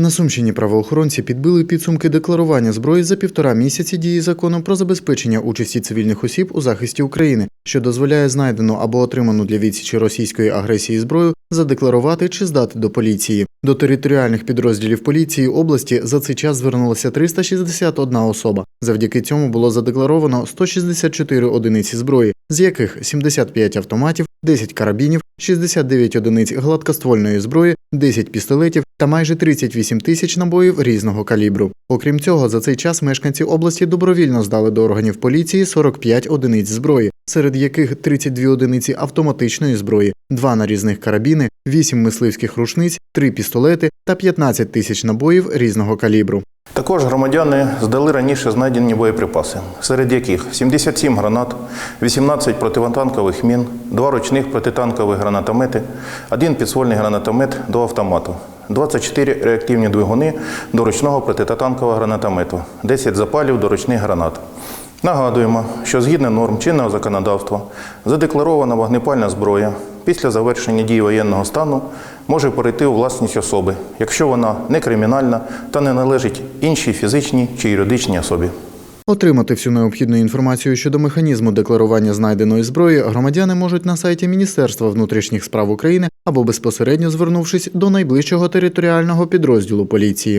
На Сумщині правоохоронці підбили підсумки декларування зброї за півтора місяці дії закону про забезпечення участі цивільних осіб у захисті України, що дозволяє знайдену або отриману для відсічі російської агресії зброю задекларувати чи здати до поліції. До територіальних підрозділів поліції області за цей час звернулося 361 особа. Завдяки цьому було задекларовано 164 одиниці зброї, з яких 75 автоматів, 10 карабінів, 69 одиниць гладкоствольної зброї, 10 пістолетів та майже 38 тисяч набоїв різного калібру. Окрім цього, за цей час мешканці області добровільно здали до органів поліції 45 одиниць зброї, серед яких 32 одиниці автоматичної зброї, 2 нарізних карабіни, 8 мисливських рушниць, 3 пістолети та 15 тисяч набоїв різного калібру. Також громадяни здали раніше знайдені боєприпаси, серед яких 77 гранат, 18 противотанкових мін, 2 ручних протитанкових гранатомети, 1 підствольний гранатомет до автомату, 24 реактивні двигуни до ручного протитанкового гранатомету, 10 запалів до ручних гранат. Нагадуємо, що згідно норм чинного законодавства задекларована вогнепальна зброя після завершення дії воєнного стану може перейти у власність особи, якщо вона не кримінальна та не належить іншій фізичній чи юридичній особі. Отримати всю необхідну інформацію щодо механізму декларування знайденої зброї громадяни можуть на сайті Міністерства внутрішніх справ України або безпосередньо звернувшись до найближчого територіального підрозділу поліції.